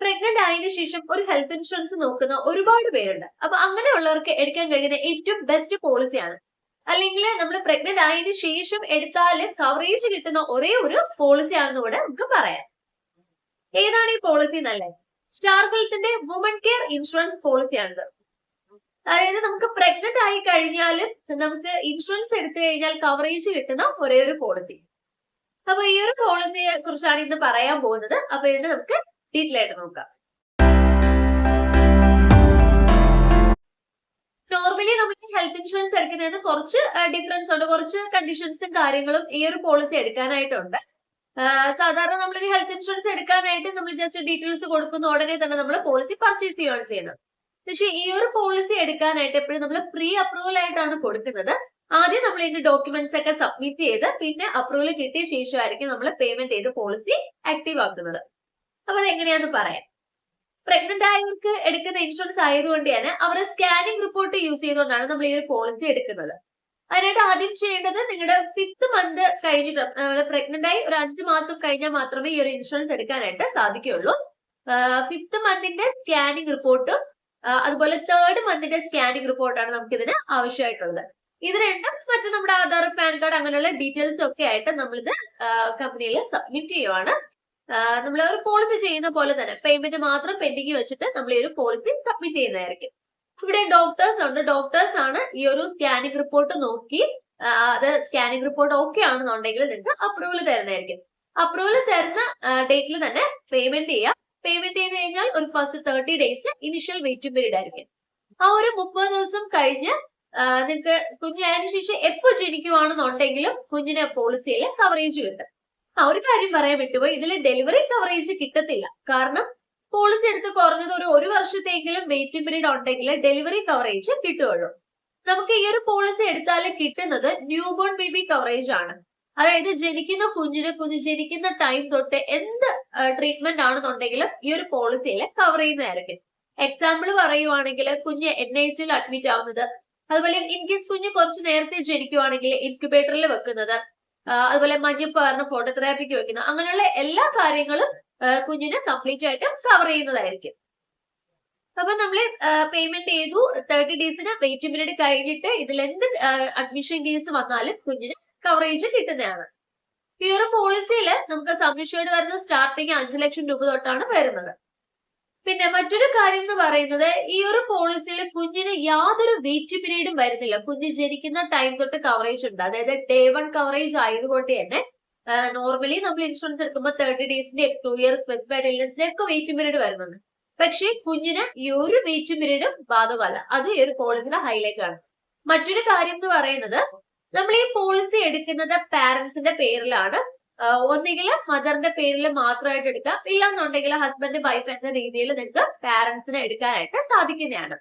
Pregnant ആയതിനു ശേഷം ഒരു ഹെൽത്ത് ഇൻഷുറൻസ് നോക്കുന്ന ഒരുപാട് പേരുണ്ട്. അപ്പൊ അങ്ങനെയുള്ളവർക്ക് എടുക്കാൻ കഴിയുന്ന ഏറ്റവും ബെസ്റ്റ് പോളിസിയാണ് അല്ലെങ്കിൽ നമ്മൾ പ്രഗ്നന്റ് ആയതിനു ശേഷം എടുത്താൽ കവറേജ് കിട്ടുന്ന ഒരേ ഒരു പോളിസി ആണെന്ന് കൂടെ നമുക്ക് പറയാം. ഏതാണ് ഈ പോളിസി നല്ലത് സ്റ്റാർ ഹെൽത്തിന്റെ വുമൺ കെയർ ഇൻഷുറൻസ് പോളിസിയാണിത് അതായത് നമുക്ക് പ്രഗ്നന്റ് ആയി കഴിഞ്ഞാൽ നമുക്ക് ഇൻഷുറൻസ് എടുത്തു കഴിഞ്ഞാൽ കവറേജ് കിട്ടുന്ന ഒരേ ഒരു പോളിസി അപ്പൊ ഈ ഒരു പോളിസിയെ കുറിച്ചാണ് ഇന്ന് പറയാൻ പോകുന്നത്. അപ്പൊ ഇതിന് നമുക്ക് ഡീറ്റെയിൽ ആയിട്ട് നോക്കാം നോർമലി നമ്മൾ ഹെൽത്ത് ഇൻഷുറൻസ് എടുക്കുന്നതിന് കുറച്ച് ഡിഫറൻസ് ഉണ്ട്. കുറച്ച് കണ്ടീഷൻസും കാര്യങ്ങളും ഈ ഒരു പോളിസി എടുക്കാനായിട്ടുണ്ട്. സാധാരണ നമ്മളൊരു ഹെൽത്ത് ഇൻഷുറൻസ് എടുക്കാനായിട്ട് നമ്മൾ ജസ്റ്റ് ഡീറ്റെയിൽസ് കൊടുക്കുന്ന ഉടനെ തന്നെ നമ്മൾ പോളിസി പർച്ചേസ് ചെയ്യുകയാണ് ചെയ്യുന്നത്. പക്ഷേ ഈ ഒരു പോളിസി എടുക്കാനായിട്ട് എപ്പോഴും നമ്മൾ പ്രീ അപ്രൂവൽ ആയിട്ടാണ് കൊടുക്കുന്നത്. ആദ്യം നമ്മൾ ഇതിന്റെ ഡോക്യുമെന്റ്സ് ഒക്കെ സബ്മിറ്റ് ചെയ്ത് പിന്നെ അപ്രൂവൽ കിട്ടിയ ശേഷമായിരിക്കും നമ്മൾ പേയ്മെന്റ് ചെയ്ത് പോളിസി ആക്റ്റീവ് ആക്കുന്നത്. അപ്പൊ അതെങ്ങനെയാന്ന് പറയാം. പ്രഗ്നന്റ് ആയവർക്ക് എടുക്കുന്ന ഇൻഷുറൻസ് ആയതുകൊണ്ട് തന്നെ അവരുടെ സ്കാനിങ് റിപ്പോർട്ട് യൂസ് ചെയ്തുകൊണ്ടാണ് നമ്മൾ ഈ ഒരു പോളിസി എടുക്കുന്നത്. അതിനായിട്ട് ആദ്യം ചെയ്യേണ്ടത് നിങ്ങളുടെ ഫിഫ്ത് മന്ത് കഴിഞ്ഞിട്ട് പ്രഗ്നന്റ് ആയി ഒരു അഞ്ചു മാസം കഴിഞ്ഞാൽ മാത്രമേ ഈ ഒരു ഇൻഷുറൻസ് എടുക്കാനായിട്ട് സാധിക്കുകയുള്ളൂ. ഫിഫ്ത് മന്തിന്റെ സ്കാനിങ് റിപ്പോർട്ടും അതുപോലെ തേർഡ് മന്തിന്റെ സ്കാനിങ് റിപ്പോർട്ടാണ് നമുക്ക് ഇതിന് ആവശ്യമായിട്ടുള്ളത്. ഇത് രണ്ടും മറ്റു നമ്മുടെ ആധാർ പാൻ കാർഡ് അങ്ങനെയുള്ള ഡീറ്റെയിൽസ് ഒക്കെ ആയിട്ട് നമ്മളിത് കമ്പനിയിൽ സബ്മിറ്റ് ചെയ്യുവാണ്. നമ്മൾ ഒരു പോളിസി ചെയ്യുന്ന പോലെ തന്നെ പേയ്മെന്റ് മാത്രം പെൻഡിങ് വെച്ചിട്ട് നമ്മൾ ഈ ഒരു പോളിസി സബ്മിറ്റ് ചെയ്യുന്നതായിരിക്കും. ഇവിടെ ഡോക്ടേഴ്സ് ഉണ്ട്. ഡോക്ടേഴ്സ് ആണ് ഈ ഒരു സ്കാനിങ് റിപ്പോർട്ട് നോക്കി അത് സ്കാനിങ് റിപ്പോർട്ട് ഓക്കെ ആണെന്നുണ്ടെങ്കിൽ നിങ്ങൾക്ക് അപ്രൂവൽ തരുന്നതായിരിക്കും. അപ്രൂവൽ തരുന്ന ഡേറ്റിൽ തന്നെ പേയ്മെന്റ് ചെയ്യാം. പേയ്മെന്റ് ചെയ്ത് കഴിഞ്ഞാൽ ഒരു first thirty days initial waiting period ആയിരിക്കും. ആ ഒരു മുപ്പത് ദിവസം കഴിഞ്ഞ് നിങ്ങൾക്ക് കുഞ്ഞായതിനു ശേഷം എപ്പോ ജനിക്കുവാണെന്നുണ്ടെങ്കിലും കുഞ്ഞിന് പോളിസിയിൽ കവറേജ് കിട്ടും. ആ ഒരു കാര്യം പറയാൻ വിട്ടുപോയി ഇതിൽ ഡെലിവറി കവറേജ് കിട്ടത്തില്ല. കാരണം പോളിസി എടുത്ത് കുറഞ്ഞത് ഒരു ഒരു വർഷത്തേക്കിലും വെയിറ്റിംഗ് പീരീഡ് ഉണ്ടെങ്കിൽ ഡെലിവറി കവറേജ് കിട്ടുകയുള്ളൂ. നമുക്ക് ഈ ഒരു പോളിസി എടുത്താൽ കിട്ടുന്നത് ന്യൂ ബോൺ ബേബി കവറേജ് ആണ്. അതായത് ജനിക്കുന്ന കുഞ്ഞിന് കുഞ്ഞ് ജനിക്കുന്ന ടൈം തൊട്ട് എന്ത് ട്രീറ്റ്മെന്റ് ആണെന്നുണ്ടെങ്കിലും ഈ ഒരു പോളിസിയിൽ കവർ ചെയ്യുന്നതായിരിക്കും. എക്സാമ്പിൾ പറയുവാണെങ്കിൽ കുഞ്ഞ് എൻ ഐ സിയിൽ അഡ്മിറ്റ് ആവുന്നത്. അതുപോലെ ഇൻ കേസ് കുഞ്ഞ് കുറച്ച് നേരത്തെ ജനിക്കുവാണെങ്കിൽ ഇൻക്യുബേറ്ററിൽ വെക്കുന്നത്. അതുപോലെ മഞ്ഞപ്പാറിന് ഫോട്ടോതെറാപ്പിക്ക് വെക്കുന്നത് അങ്ങനെയുള്ള എല്ലാ കാര്യങ്ങളും കുഞ്ഞിനെ കംപ്ലീറ്റ് ആയിട്ട് കവർ ചെയ്യുന്നതായിരിക്കും. അപ്പൊ നമ്മൾ പേയ്മെന്റ് ചെയ്തു. തേർട്ടി ഡേയ്സിന് വെയിറ്റിംഗ് പീരീഡ് കഴിഞ്ഞിട്ട് ഇതിൽ എന്ത് അഡ്മിഷൻ കേസ് വന്നാലും കുഞ്ഞിന് കവറേജ് കിട്ടുന്നതാണ്. ഈ പോളിസിയിൽ നമുക്ക് സംശയോട് വരുന്ന സ്റ്റാർട്ടിങ് അഞ്ചു ലക്ഷം രൂപ തൊട്ടാണ് വരുന്നത്. പിന്നെ മറ്റൊരു കാര്യം എന്ന് പറയുന്നത് ഈ ഒരു പോളിസിയിൽ കുഞ്ഞിന് യാതൊരു വെയിറ്റ് പീരീഡും വരുന്നില്ല. കുഞ്ഞ് ജനിക്കുന്ന ടൈം തൊട്ട് കവറേജ് ഉണ്ട്. അതായത് ഡേ വൺ കവറേജ് ആയതുകൊണ്ട് തന്നെ നോർമലി നമ്മൾ ഇൻഷുറൻസ് എടുക്കുമ്പോൾ തേർട്ടി ഡേയ്സിന്റെ ടു ഇയർ സ്പെസിഫൈഡ് ഇല്ലൻസിന്റെ ഒക്കെ വെയിറ്റ് പീരീഡ് വരുന്നുണ്ട്. പക്ഷേ കുഞ്ഞിന് ഈ ഒരു വെയിറ്റ് പീരീഡും ബാധകമല്ല. അത് ഈ ഒരു പോളിസിയുടെ ഹൈലൈറ്റ് ആണ്. മറ്റൊരു കാര്യം എന്ന് പറയുന്നത് നമ്മൾ ഈ പോളിസി എടുക്കുന്നത് പാരന്റ്സിന്റെ പേരിലാണ്. ഒന്നുകിൽ മദറിന്റെ പേരിൽ മാത്രമായിട്ട് എടുക്കാം. ഇല്ലാന്നുണ്ടെങ്കിൽ ഹസ്ബൻഡ് വൈഫ് എന്ന രീതിയിൽ നിങ്ങൾക്ക് പാരന്റ്സിനെ എടുക്കാനായിട്ട് സാധിക്കുന്നതാണ്.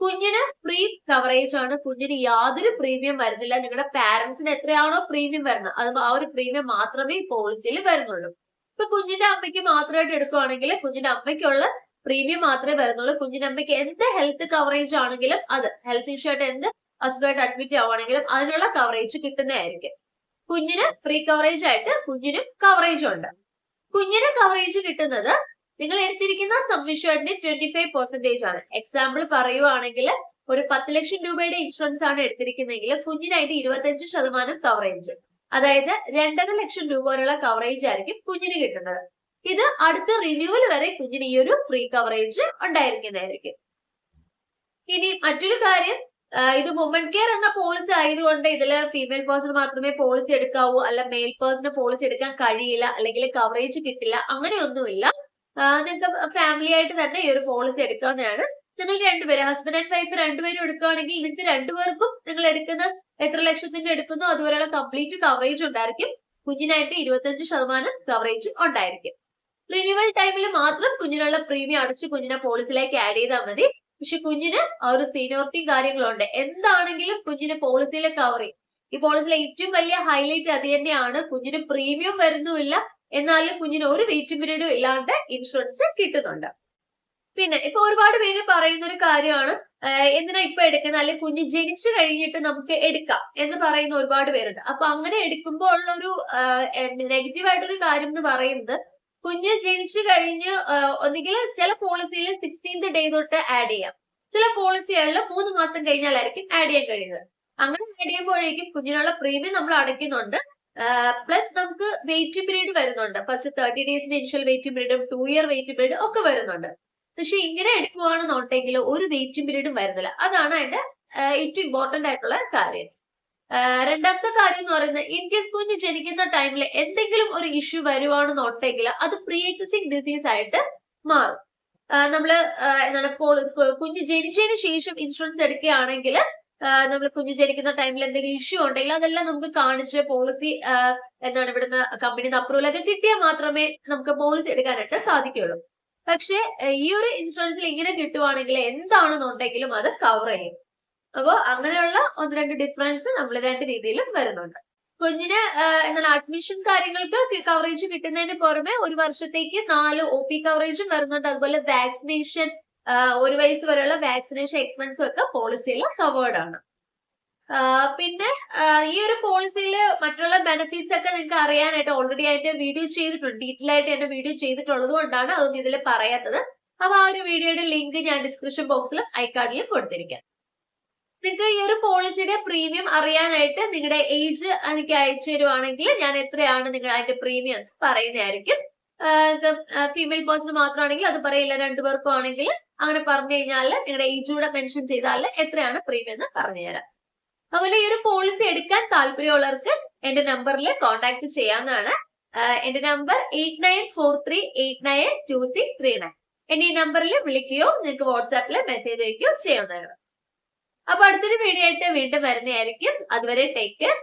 കുഞ്ഞിന് ഫ്രീ കവറേജ് ആണ്. കുഞ്ഞിന് യാതൊരു പ്രീമിയം വരുന്നില്ല. നിങ്ങളുടെ പാരന്റ്സിന് എത്രയാണോ പ്രീമിയം വരുന്നത് അത് ആ ഒരു പ്രീമിയം മാത്രമേ ഈ പോളിസിയിൽ വരുന്നുള്ളൂ. ഇപ്പൊ കുഞ്ഞിന്റെ അമ്മയ്ക്ക് മാത്രമായിട്ട് എടുക്കുവാണെങ്കിൽ കുഞ്ഞിന്റെ അമ്മയ്ക്കുള്ള പ്രീമിയം മാത്രമേ വരുന്നുള്ളൂ. കുഞ്ഞിന്റെ അമ്മയ്ക്ക് എന്ത് ഹെൽത്ത് കവറേജ് ആണെങ്കിലും അത് ഹെൽത്ത് ഇഷ്യൂ ആയിട്ട് എന്ത് അസുഖമായിട്ട് അഡ്മിറ്റ് ആവുകയാണെങ്കിലും അതിനുള്ള കവറേജ് കിട്ടുന്നതായിരിക്കും. കുഞ്ഞിന് ഫ്രീ കവറേജ് ആയിട്ട് കുഞ്ഞിന് കവറേജ് ഉണ്ട്. കുഞ്ഞിന് കവറേജ് കിട്ടുന്നത് നിങ്ങൾ എടുത്തിരിക്കുന്ന സംവിഷ്വാഡിന്റെ ട്വന്റി ഫൈവ് പെർസെന്റേജ് ആണ്. എക്സാമ്പിൾ പറയുവാണെങ്കിൽ ഒരു പത്ത് ലക്ഷം രൂപയുടെ ഇൻഷുറൻസ് ആണ് എടുത്തിരിക്കുന്നതെങ്കിൽ കുഞ്ഞിനായിട്ട് ഇരുപത്തഞ്ച് ശതമാനം കവറേജ് അതായത് രണ്ടര ലക്ഷം രൂപ വരെയുള്ള കവറേജ് ആയിരിക്കും കുഞ്ഞിന് കിട്ടുന്നത്. ഇത് അടുത്ത റിന്യൂവൽ വരെ കുഞ്ഞിന് ഈ ഒരു ഫ്രീ കവറേജ് ഉണ്ടായിരിക്കുന്നതായിരിക്കും. ഇനി മറ്റൊരു കാര്യം ഇത് വുമൺ കെയർ എന്ന പോളിസി ആയതുകൊണ്ട് ഇതിൽ ഫീമെയിൽ പേഴ്സൺ മാത്രമേ പോളിസി എടുക്കാവൂ അല്ല മെയിൽ പേഴ്സണ് പോളിസി എടുക്കാൻ കഴിയില്ല അല്ലെങ്കിൽ കവറേജ് കിട്ടില്ല അങ്ങനെയൊന്നുമില്ല. നിങ്ങൾക്ക് ഫാമിലി ആയിട്ട് തന്നെ ഈ ഒരു പോളിസി എടുക്കാവുന്നതാണ്. നിങ്ങൾ രണ്ടുപേരും ഹസ്ബൻഡ് ആൻഡ് വൈഫ് രണ്ടുപേരും എടുക്കുകയാണെങ്കിൽ നിങ്ങൾക്ക് രണ്ടുപേർക്കും നിങ്ങൾ എടുക്കുന്ന എത്ര ലക്ഷത്തിന്റെ എടുക്കുന്നു അതുപോലെയുള്ള കംപ്ലീറ്റ് കവറേജ് ഉണ്ടായിരിക്കും. കുഞ്ഞിനായിട്ട് ഇരുപത്തഞ്ച് ശതമാനം കവറേജ് ഉണ്ടായിരിക്കും. റിന്യൂവൽ ടൈമിൽ മാത്രം കുഞ്ഞിനുള്ള പ്രീമിയം അടച്ച് കുഞ്ഞിനെ പോളിസിയിലേക്ക് ആഡ് ചെയ്താൽ മതി. പക്ഷെ കുഞ്ഞിന് ആ ഒരു സീനിയോറിറ്റിയും കാര്യങ്ങളുണ്ട്. എന്താണെങ്കിലും കുഞ്ഞിന് പോളിസിയിലെ കവർ ചെയ്യും. ഈ പോളിസിയിലെ ഏറ്റവും വലിയ ഹൈലൈറ്റ് അത് തന്നെയാണ്. കുഞ്ഞിന് പ്രീമിയം വരുന്നുമില്ല. എന്നാലും കുഞ്ഞിന് ഒരു വെയിറ്റിംഗ് പീരീഡും ഇല്ലാണ്ട് ഇൻഷുറൻസ് കിട്ടുന്നുണ്ട്. പിന്നെ ഇപ്പൊ ഒരുപാട് പേര് പറയുന്ന ഒരു കാര്യമാണ്. എന്തിനാ ഇപ്പൊ എടുക്കുന്നത്? അല്ലെങ്കിൽ കുഞ്ഞ് ജനിച്ചു കഴിഞ്ഞിട്ട് നമുക്ക് എടുക്കാം എന്ന് പറയുന്ന ഒരുപാട് പേരുണ്ട്. അപ്പൊ അങ്ങനെ എടുക്കുമ്പോൾ ഉള്ള ഒരു നെഗറ്റീവ് ആയിട്ടൊരു കാര്യം എന്ന് പറയുന്നത് കുഞ്ഞ് ജനിച്ചു കഴിഞ്ഞ് ഒന്നുകിൽ ചില പോളിസിയിൽ സിക്സ്റ്റീൻത് ഡേ തൊട്ട് ആഡ് ചെയ്യാം. ചില പോളിസികളിൽ മൂന്ന് മാസം കഴിഞ്ഞാലായിരിക്കും ആഡ് ചെയ്യാൻ കഴിയുന്നത്. അങ്ങനെ ആഡ് ചെയ്യുമ്പോഴേക്കും കുഞ്ഞിനുള്ള പ്രീമിയം നമ്മൾ അടയ്ക്കുന്നുണ്ട്. പ്ലസ് നമുക്ക് വെയിറ്റ് പീരീഡ് വരുന്നുണ്ട്. ഫസ്റ്റ് തേർട്ടി ഡേയ്സിന്റെ ഇനിഷ്യൽ വെയിറ്റ് പീരീഡും ടു ഇയർ വെയിറ്റ് പീരീഡും ഒക്കെ വരുന്നുണ്ട്. പക്ഷെ ഇങ്ങനെ എടുക്കുവാണെന്നുണ്ടെങ്കിൽ ഒരു വെയിറ്റ് പീരീഡും വരുന്നില്ല. അതാണ് അതിന്റെ ഏറ്റവും ഇമ്പോർട്ടന്റ് ആയിട്ടുള്ള കാര്യം. രണ്ടാമത്തെ കാര്യം എന്ന് പറയുന്നത് ഇൻകേസ് കുഞ്ഞ് ജനിക്കുന്ന ടൈമിൽ എന്തെങ്കിലും ഒരു ഇഷ്യൂ വരുവാണെന്നുണ്ടെങ്കിൽ അത് പ്രീ എക്സിസ്റ്റിംഗ് ഡിസീസ് ആയിട്ട് മാറും. നമ്മൾ എന്താണ് കുഞ്ഞ് ജനിച്ചതിന് ശേഷം ഇൻഷുറൻസ് എടുക്കുകയാണെങ്കിൽ നമ്മൾ കുഞ്ഞ് ജനിക്കുന്ന ടൈമിൽ എന്തെങ്കിലും ഇഷ്യൂ ഉണ്ടെങ്കിൽ അതെല്ലാം നമുക്ക് കാണിച്ച് പോളിസി എന്താണ് ഇവിടുന്ന് കമ്പനി അപ്രൂവൽ ഒക്കെ കിട്ടിയാൽ മാത്രമേ നമുക്ക് പോളിസി എടുക്കാനായിട്ട് സാധിക്കുകയുള്ളൂ. പക്ഷെ ഈ ഒരു ഇൻഷുറൻസിൽ ഇങ്ങനെ കിട്ടുവാണെങ്കിൽ എന്താണെന്നുണ്ടെങ്കിലും അത് കവർ ചെയ്യും. അപ്പോൾ അങ്ങനെയുള്ള ഒന്ന് രണ്ട് ഡിഫറൻസ് നമ്മൾ രണ്ട് രീതിയിലും വരുന്നുണ്ട്. കുഞ്ഞിന് എന്നാൽ അഡ്മിഷൻ കാര്യങ്ങൾക്ക് കവറേജ് കിട്ടുന്നതിന് പുറമെ ഒരു വർഷത്തേക്ക് നാല് ഒ പി കവറേജും വരുന്നുണ്ട്. അതുപോലെ വാക്സിനേഷൻ ഒരു വയസ്സ് വരെയുള്ള വാക്സിനേഷൻ എക്സ്പെൻസും ഒക്കെ പോളിസിയിൽ കവേർഡ് ആണ്. പിന്നെ ഈ ഒരു പോളിസിയിൽ മറ്റുള്ള ബെനിഫിറ്റ്സ് ഒക്കെ നിങ്ങൾക്ക് അറിയാനായിട്ട് ഓൾറെഡി ആയിട്ട് വീഡിയോ ചെയ്തിട്ടുണ്ട്. ഡീറ്റെയിൽ ആയിട്ട് എന്റെ വീഡിയോ ചെയ്തിട്ടുള്ളത് കൊണ്ടാണ് അതൊന്നും ഇതിൽ പറയാത്തത്. അപ്പൊ ആ ഒരു വീഡിയോയുടെ ലിങ്ക് ഞാൻ ഡിസ്ക്രിപ്ഷൻ ബോക്സിലും ഐക്കാർഡിലും കൊടുത്തിരിക്കാം. നിങ്ങൾക്ക് ഈ ഒരു പോളിസിയുടെ പ്രീമിയം അറിയാനായിട്ട് നിങ്ങളുടെ ഏജ് എനിക്ക് അയച്ചു തരുവാണെങ്കിൽ ഞാൻ എത്രയാണ് നിങ്ങൾ അതിന്റെ പ്രീമിയം പറയുന്നതായിരിക്കും. ഫീമെയിൽ പേഴ്സൺ മാത്രമാണെങ്കിൽ അത് പറയില്ല രണ്ടുപേർക്കും ആണെങ്കിൽ അങ്ങനെ പറഞ്ഞു കഴിഞ്ഞാൽ നിങ്ങളുടെ ഏജ് കൂടെ മെൻഷൻ ചെയ്താൽ എത്രയാണ് പ്രീമിയം എന്ന് പറഞ്ഞുതരാം അതുപോലെ ഈ ഒരു പോളിസി എടുക്കാൻ താല്പര്യമുള്ളവർക്ക് എന്റെ നമ്പറിൽ കോൺടാക്ട് ചെയ്യാവുന്നതാണ്. എന്റെ number eight nine four three eight nine two six three nine എന്റെ ഈ നമ്പറിൽ വിളിക്കുകയോ നിങ്ങൾക്ക് വാട്സാപ്പിൽ മെസ്സേജ് അയക്കുകയോ ചെയ്യാവുന്നതാണ്. അപ്പൊ അടുത്തൊരു വീഡിയോ ആയിട്ട് വീണ്ടും വരുന്നതായിരിക്കും. അതുവരെ ടേക്ക് കെയർ